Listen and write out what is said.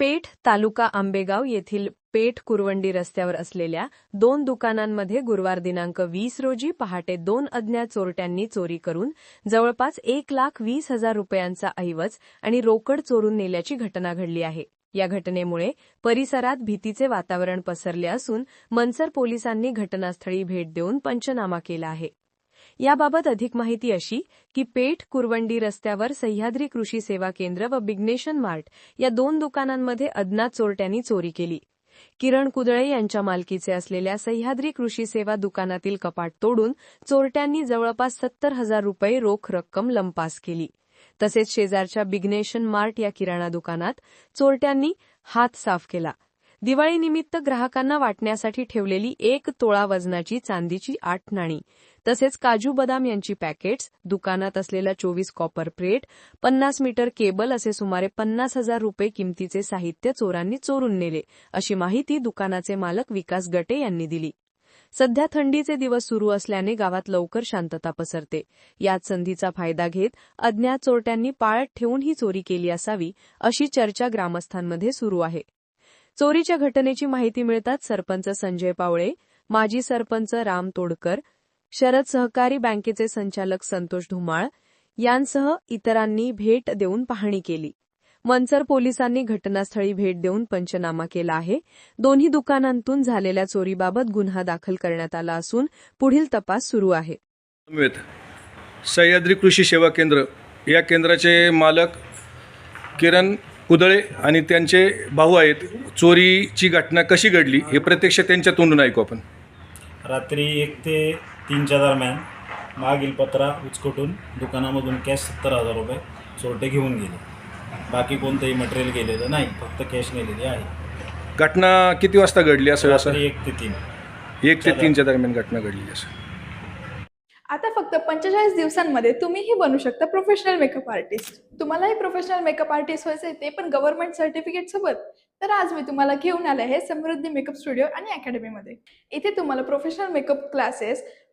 पेठ तालुका आंबेगाव येथील पेठ कुरवंडी रस्त्यावर असलेल्या दोन दुकानांमध्ये गुरुवार दिनांक वीस रोजी पहाटे दोन अज्ञात चोरट्यांनी चोरी करून जवळपास एक लाख वीस हजार रुपयांचा ऐवज आणि रोकड चोरून नेल्याची घटना घडली आहे. या घटनेमुळे परिसरात भीतीचे वातावरण पसरले असून मनसर पोलिसांनी घटनास्थळी भेट देऊन पंचनामा केला आहे. याबाबत अधिक माहिती अशी की पेठ कुरवंडी रस्त्यावर सह्याद्री कृषी सेवा केंद्र व बिग्नेशन मार्ट या दोन दुकानांमध्ये अज्ञात चोरट्यांनी चोरी केली. किरण कुदळे यांच्या मालकीचे असलेल्या सह्याद्री कृषी सेवा दुकानातील कपाट तोडून चोरट्यांनी जवळपास सत्तर हजार रुपये रोख रक्कम लंपास केली. तसेच शेजारच्या बिग्नेशन मार्ट या किराणा दुकानात चोरट्यांनी हात साफ केला. दिवाळीनिमित्त ग्राहकांना वाटण्यासाठी ठेवलेली एक तोळा वजनाची चांदीची आठ नाणी तसेच काजू बदाम यांची पॅकेट्स दुकानात असलेला चोवीस कॉपर प्लेट पन्नास मीटर केबल असे सुमारे पन्नास हजार रुपये किमतीचे साहित्य चोरांनी चोरून नेले अशी माहिती दुकानाचे मालक विकास गटे यांनी दिली. सध्या थंडीचे दिवस सुरू असल्याने गावात लवकर शांतता पसरते. याच संधीचा फायदा घेत अज्ञात चोरट्यांनी पाळत ठेवून ही चोरी केली असावी अशी चर्चा ग्रामस्थांमध्ये सुरू आहे. चोरीच्या घटनेची माहिती मिळताच सरपंच संजय पावळे माजी सरपंच राम तोडकर शरद सहकारी बँकेचे संचालक संतोष धुमाळ यांसह इतरांनी भेट देऊन पाहणी केली. मनसर पोलिसांनी घटनास्थळी भेट देऊन पंचनामा केला आहे. दोन्ही दुकानांतून झालेल्या चोरीबाबत गुन्हा दाखल करण्यात आला असून पुढील तपास सुरू आहे. सह्याद्री कृषी सेवा केंद्र या केंद्राचे मालक किरण कुदळे आणि त्यांचे भाऊ आहेत चोरीची घटना कशी घडली हे प्रत्यक्ष त्यांच्या तोंडून ऐकू आपण. रात्री एक ते तीनच्या दरम्यान मागील पत्रा उचकटून दुकानामधून कॅश सत्तर हजार रुपये चोरटे घेऊन गेले. बाकी कोणतंही मटेरियल गेलेलं नाही फक्त कॅश नेलेली आहे. घटना किती वाजता घडली असं असं? रात्री एक ते तीन. एक ते तीनच्या दरम्यान घटना घडली असं. आता फक्त पंचेचाळीस दिवसांमध्ये तुम्हीही बनू शकता प्रोफेशनल मेकअप आर्टिस्ट तुम्हालाही प्रोफेशनल मेकअप आर्टिस्ट व्हायचं ते पण गव्हर्नमेंट सर्टिफिकेट सोबत. तर आज मी तुम्हाला घेऊन आले आहे समृद्धी मेकअप स्टुडिओ आणि अकॅडमीमध्ये इथे तुम्हाला professional makeup classes